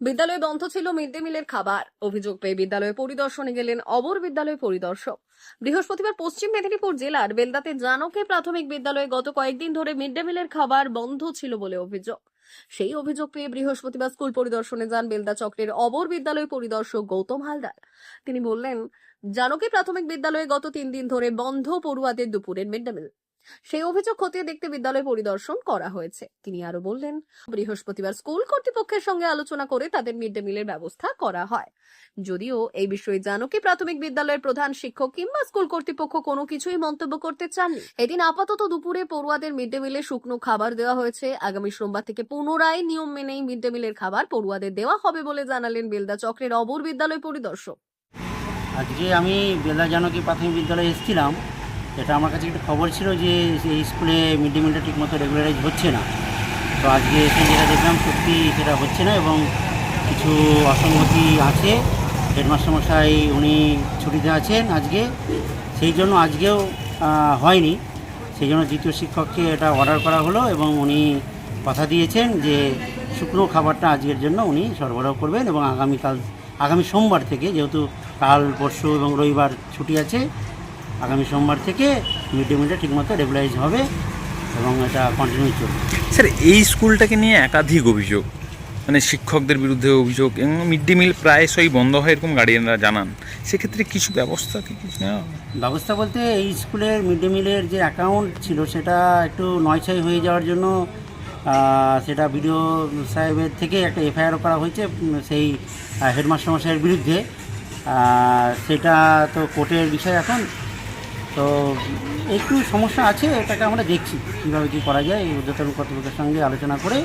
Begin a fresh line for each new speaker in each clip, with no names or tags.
বিদ্যালয়ে বন্ধ ছিল মিড ডে মিলের খাবার। অভিযোগ পেয়ে বিদ্যালয়ে পরিদর্শনে গেলেন অবর বিদ্যালয় পরিদর্শক। বৃহস্পতিবার পশ্চিম মেদিনীপুর জেলার বেলদাতে জানকে প্রাথমিক বিদ্যালয়ে গত কয়েকদিন ধরে মিড ডে মিলের খাবার বন্ধ ছিল বলে অভিযোগ। সেই অভিযোগ পেয়ে বৃহস্পতিবার স্কুল পরিদর্শনে যান বেলদা চক্রের অবর বিদ্যালয় পরিদর্শক গৌতম হালদার। তিনি বললেন, জানকী প্রাথমিক বিদ্যালয়ে গত তিন দিন ধরে বন্ধ পড়ুয়াদের দুপুরের মিড ডে মিল। সেই অভিযোগ খতিয়ে দেখতে বিদ্যালয় পরিদর্শন করা হয়েছে। তিনি আরও বললেন, বৃহস্পতিবার স্কুল কর্তৃপক্ষের সঙ্গে আলোচনা করে তাদের মিড ডে মিলের ব্যবস্থা করা হয়। যদিও এই বিষয়ে জানকী প্রাথমিক বিদ্যালয়ের প্রধান শিক্ষক কিংবা স্কুল কর্তৃপক্ষ কোনো কিছুই মন্তব্য করতে চাননি। এদিন আপাতত দুপুরে পড়ুয়াদের মিড ডে মিলে শুকনো খাবার দেওয়া হয়েছে। আগামী সোমবার থেকে পুনরায় নিয়ম মেনেই মিড ডে মিলের খাবার পড়ুয়াদের দেওয়া হবে বলে জানালেন বেলদা চক্রের অবর বিদ্যালয় পরিদর্শক।
আজকে আমি বেলা জানকী প্রাথমিক বিদ্যালয়ে এসেছিলাম। এটা আমার কাছে একটা খবর ছিল যে এই স্কুলে মিড ডে মিলটা ঠিকমতো রেগুলারাইজ হচ্ছে না। তো আজকে এসে যেটা দেখলাম সত্যি সেটা হচ্ছে না এবং কিছু অসঙ্গতি আছে। হেডমাস্টার মশাই উনি ছুটিতে আছেন আজকে। সেই জন্য আজকেও হয়নি। সেই জন্য দ্বিতীয় শিক্ষককে এটা অর্ডার করা হলো এবং উনি কথা দিয়েছেন যে শুকনো খাবারটা আজকের জন্য উনি সরবরাহ করবেন এবং আগামীকাল, আগামী সোমবার থেকে, যেহেতু কাল, পরশু এবং রবিবার ছুটি আছে আগামী সোমবার থেকে মিড ডে মিলটা ঠিকমতো রেগুলাইজ হবে এবং এটা কন্টিনিউ চলবে।
স্যার এই স্কুলটাকে নিয়ে একাধিক অভিযোগ মানে শিক্ষকদের বিরুদ্ধে অভিযোগ এবং মিড ডে মিল প্রায়শই বন্ধ হয় এরকম গার্ডিয়ানরা জানান। সেক্ষেত্রে কিছু ব্যবস্থা কি কিছু নেওয়া?
ব্যবস্থা বলতে এই স্কুলের মিড ডে মিলের যে অ্যাকাউন্ট ছিল সেটা একটু নয়ছয় হয়ে যাওয়ার জন্য সেটা বিডিও সাহেবের থেকে একটা এফআইআর করা হয়েছে সেই হেডমাস্টার মশাইয়ের বিরুদ্ধে। সেটা তো কোর্টের বিষয় এখন। তো একটু সমস্যা আছে, এটাকে আমরা দেখছি কীভাবে কী করা যায় ঊর্ধ্বতন কর্তৃপক্ষের সঙ্গে আলোচনা করে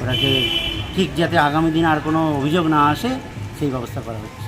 ওটাকে ঠিক যাতে আগামী দিন আর কোনো অভিযোগ না আসে, সেই ব্যবস্থা করা হচ্ছে।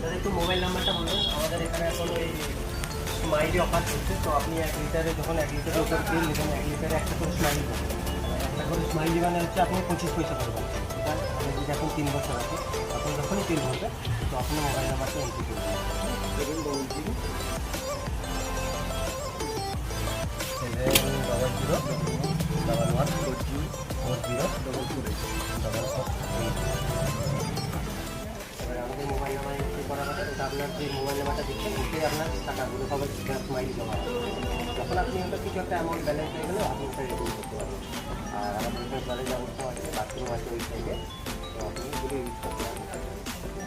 দাদা একটু মোবাইল নাম্বারটা বলুন আমাদের এখানে এখন ওই স্মাইলি অফার চলছে, তো আপনি এক লিটারে যখন এক লিটারের উপর তেল নেবেন এক লিটারে একটা করে স্মাইলি একটা করে স্মাইলি মানে হচ্ছে আপনি পঁচিশ পয়সা পাবেন এখন তিন বছর আছে তখন যখনই তেল ভরবে তো আপনি মোবাইল নাম্বারটা আপনার যে মোবাইল নাম্বারটা দিচ্ছেন ওটাই আপনার টাকাগুলো সবাই স্মাইলি জমা হবে যখন আপনি ওটা কিছু একটা অ্যামাউন্ট ব্যালেন্স হয়ে গেলেও আপনি ওটা রিটার্ন করতে পারবেন। আর আমাদের ব্যবস্থা আছে বাথরুম আছে ওই সাইডে তো আপনি ইউজ করতে পারবেন।